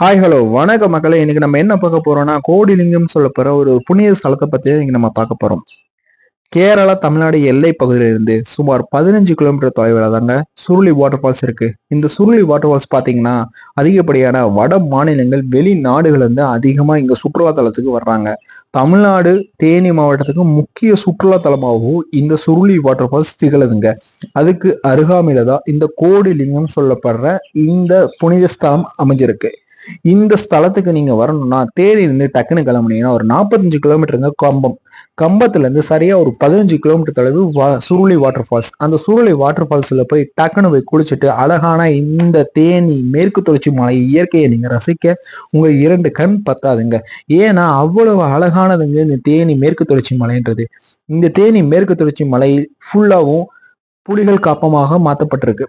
Hi hello வணக்க மக்களே. இன்னைக்கு நம்ம என்ன பார்க்க போறோம்னா கோடிலிங்கம் சொல்ல போற ஒரு புனித ஸ்தலத்தை பத்தி இன்னைக்கு நம்ம பார்க்க போறோம். கேரளா தமிழ்நாடு எல்லை பகுதியில இருந்து சுமார் பதினஞ்சு கிலோமீட்டர் தொலைவில் தாங்க சுருளி வாட்டர் ஃபால்ஸ் இருக்கு. இந்த சுருளி வாட்டர் ஃபால்ஸ் பார்த்தீங்கன்னா அதிகப்படியான வட மாநிலங்கள் வெளிநாடுகள் அதிகமாக இங்கே இங்க சுற்றுலா தலத்துக்கு வர்றாங்க. தமிழ்நாடு தேனி மாவட்டத்துக்கு முக்கிய சுற்றுலா தலமாகவும் இந்த சுருளி வாட்டர் ஃபால்ஸ் திகழுதுங்க. அதுக்கு அருகாமையில தான் இந்த கோடிலிங்கம் சொல்லப்படுற இந்த புனித ஸ்தலம் அமைஞ்சிருக்கு. இந்த ஸ்தலத்துக்கு நீங்க வரணும்னா தேனி இருந்து டக்குன்னு கிளம்புனீங்கன்னா ஒரு நாற்பத்தஞ்சு கிலோமீட்டருங்க கம்பம். கம்பத்துல இருந்து சரியா ஒரு பதினஞ்சு கிலோமீட்டர் தொலைவு வா சுருளி வாட்டர் ஃபால்ஸ் அந்த சுருளி வாட்டர் ஃபால்ஸ்ல போய் டக்குன்னு போய் குளிச்சுட்டு அழகான இந்த தேனி மேற்கு தொடர்ச்சி மலை இயற்கையை நீங்க ரசிக்க உங்க இரண்டு கண் பத்தாதுங்க. ஏன்னா அவ்வளவு அழகானதுங்க இந்த தேனி மேற்கு தொடர்ச்சி மலைன்றது. இந்த தேனி மேற்கு தொடர்ச்சி மலை ஃபுல்லாவும் புலிகள் காப்பமாக மாற்றப்பட்டிருக்கு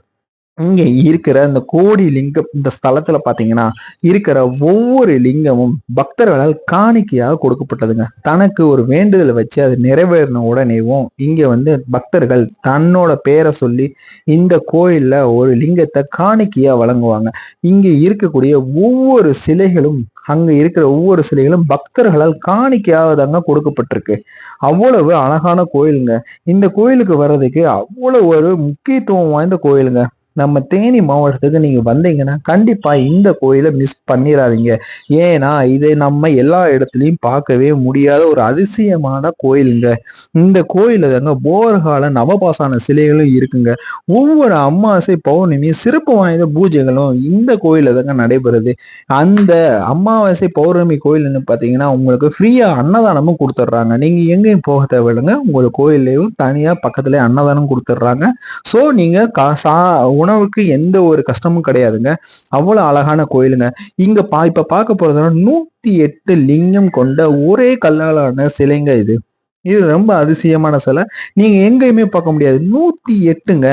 இங்க இருக்கிற இந்த கோடி லிங்கம் இந்த ஸ்தலத்துல பாத்தீங்கன்னா இருக்கிற ஒவ்வொரு லிங்கமும் பக்தர்களால் காணிக்கையாக கொடுக்கப்பட்டதுங்க. தனக்கு ஒரு வேண்டுதல் வச்சு அது நிறைவேறின உடனேவும் இங்க வந்து பக்தர்கள் தன்னோட பேரை சொல்லி இந்த கோயில்ல ஒரு லிங்கத்தை காணிக்கையா வழங்குவாங்க. இங்க இருக்கக்கூடிய ஒவ்வொரு சிலைகளும் அங்க இருக்கிற ஒவ்வொரு சிலைகளும் பக்தர்களால் காணிக்கையாக தாங்க கொடுக்கப்பட்டிருக்கு. அவ்வளவு அழகான கோயிலுங்க. இந்த கோயிலுக்கு வர்றதுக்கு அவ்வளவு ஒரு முக்கியத்துவம் வாய்ந்த கோயிலுங்க. நம்ம தேனி மாவட்டத்துக்கு நீங்க வந்தீங்கன்னா கண்டிப்பா இந்த கோயிலை மிஸ் பண்ணிடாதீங்க ஏன்னா இதை நம்ம எல்லா இடத்துலையும் பார்க்கவே முடியாத ஒரு அதிசயமான கோயிலுங்க. இந்த கோயில தாங்க போர்கால நவபாசான சிலைகளும் இருக்குங்க. ஒவ்வொரு அமாவாசை பௌர்ணமி சிறப்பு வாய்ந்த பூஜைகளும் இந்த கோயில தாங்க நடைபெறுது. அந்த அமாவாசை பௌர்ணமி கோயில்னு பார்த்தீங்கன்னா உங்களுக்கு ஃப்ரீயா அன்னதானமும் கொடுத்துட்றாங்க நீங்க எங்கேயும் போக தேவையில்லைங்க. உங்களுக்கு கோயில்லையும் தனியா பக்கத்துல அன்னதானம் கொடுத்துட்றாங்க ஸோ நீங்க கா உணவுக்கு எந்த ஒரு கஷ்டமும் கிடையாதுங்க. அவ்வளோ அழகான கோயிலுங்க. இங்கே பா இப்போ பார்க்க போகிறதுனா நூத்தி எட்டு லிங்கம் கொண்ட ஒரே கல்லாலான சிலைங்க இது. இது ரொம்ப அதிசயமான சிலை. நீங்க எங்கேயுமே பார்க்க முடியாது. நூத்தி எட்டுங்க.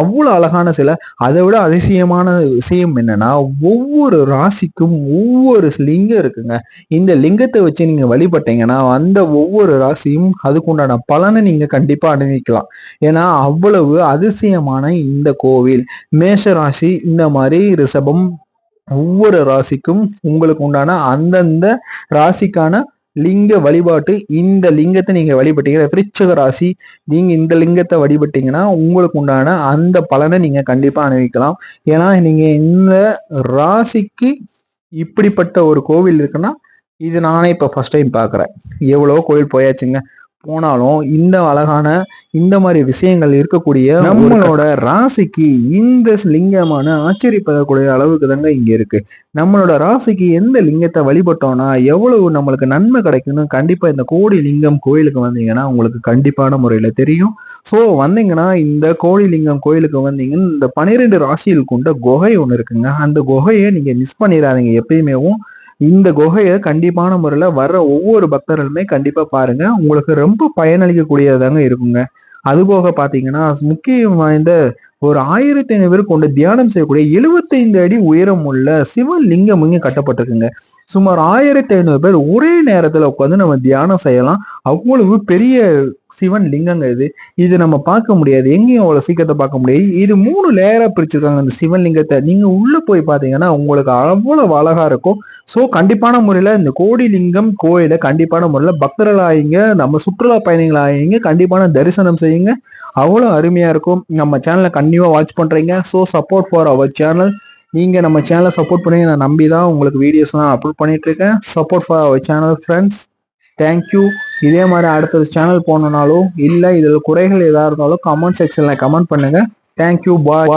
அவ்வளோ அழகான சிலை. அதை விட அதிசயமான விஷயம் என்னன்னா ஒவ்வொரு ராசிக்கும் ஒவ்வொரு லிங்கம் இருக்குங்க. இந்த லிங்கத்தை வச்சு நீங்க வழிபட்டீங்கன்னா அந்த ஒவ்வொரு ராசியும் அதுக்குண்டான பலனை நீங்க கண்டிப்பா அனுபவிக்கலாம். ஏன்னா அவ்வளவு அதிசயமான இந்த கோவில். மேஷ ராசி இந்த மாதிரி ரிஷபம் ஒவ்வொரு ராசிக்கும் உங்களுக்கு உண்டான அந்தந்த ராசிக்கான லிங்க வழிபாட்டு இந்த லிங்கத்தை நீங்க வழிபட்டீங்கன்னா விருச்சக ராசி நீங்க இந்த லிங்கத்தை வழிபட்டீங்கன்னா உங்களுக்கு உண்டான அந்த பலனை நீங்க கண்டிப்பா அனுபவிக்கலாம். ஏன்னா நீங்க இந்த ராசிக்கு இப்படிப்பட்ட ஒரு கோவில் இருக்குன்னா இது நானே இப்போ ஃபர்ஸ்ட் டைம் பார்க்குறேன். எவ்வளோ கோவில் போயாச்சுங்க. போனாலும் இந்த அழகான இந்த மாதிரி விஷயங்கள் இருக்கக்கூடிய நம்மளோட ராசிக்கு இந்த லிங்கமான ஆச்சரியப்படக்கூடிய அளவுக்கு தாங்க இங்க இருக்கு. நம்மளோட ராசிக்கு எந்த லிங்கத்தை வழிபட்டோம்னா எவ்வளவு நம்மளுக்கு நன்மை கிடைக்கும்னு கண்டிப்பா இந்த கோடி லிங்கம் கோயிலுக்கு வந்தீங்கன்னா உங்களுக்கு கண்டிப்பான முறையில தெரியும். ஸோ வந்தீங்கன்னா இந்த கோடி லிங்கம் கோயிலுக்கு வந்தீங்கன்னா இந்த பனிரெண்டு ராசியில் கொண்ட குகை ஒன்று இருக்குங்க. அந்த குகையை நீங்க மிஸ் பண்ணிடாதீங்க எப்பயுமேவும். இந்த குகையை கண்டிப்பான முறையில் வர்ற ஒவ்வொரு பக்தர்களுமே கண்டிப்பாக பாருங்க. உங்களுக்கு ரொம்ப பயனளிக்கக்கூடியதாங்க இருக்குங்க. அதுபோக பார்த்தீங்கன்னா முக்கியம் வாய்ந்த ஒரு ஆயிரத்தி ஐநூறு பேர் கொண்டு தியானம் செய்யக்கூடிய எழுபத்தைந்து அடி உயரம் உள்ள சிவலிங்கம் இங்கே கட்டப்பட்டிருக்குங்க. சுமார் ஆயிரத்தி ஐநூறு பேர் ஒரே நேரத்தில் உட்காந்து நம்ம தியானம் செய்யலாம். அவ்வளவு பெரிய சிவன் லிங்கங்க இது. இது நம்ம பார்க்க முடியாது. எங்கேயும் அவ்வளோ சீக்கிரத்தை பார்க்க முடியாது. இது மூணு லேயராக பிரிச்சிருக்காங்க அந்த சிவன் லிங்கத்தை. நீங்கள் உள்ளே போய் பார்த்தீங்கன்னா உங்களுக்கு அவ்வளவு அழகாக இருக்கும். ஸோ கண்டிப்பான முறையில் இந்த கோடி லிங்கம் கோயிலை கண்டிப்பான முறையில் பக்தர்கள் ஆயிங்க நம்ம சுற்றுலா பயணிகள் ஆயிங்க கண்டிப்பான தரிசனம் செய்யுங்க. அவ்வளோ அருமையாக இருக்கும். நம்ம சேனலை கண்டிப்பாக வாட்ச் பண்ணுறீங்க so support for our channel நீங்கள் நம்ம சேனலை சப்போர்ட் பண்ணி நான் நம்பி தான் உங்களுக்கு வீடியோஸ்லாம் அப்லோட் பண்ணிகிட்ருக்கேன் இருக்கேன். Support for our channel friends thank you இதே மாதிரி அடுத்தது சேனல் போனனாலும் இல்லை இதில் குறைகள் எதாக இருந்தாலும் கமெண்ட் செக்ஷனில் கமெண்ட் பண்ணுங்க. Thank you bye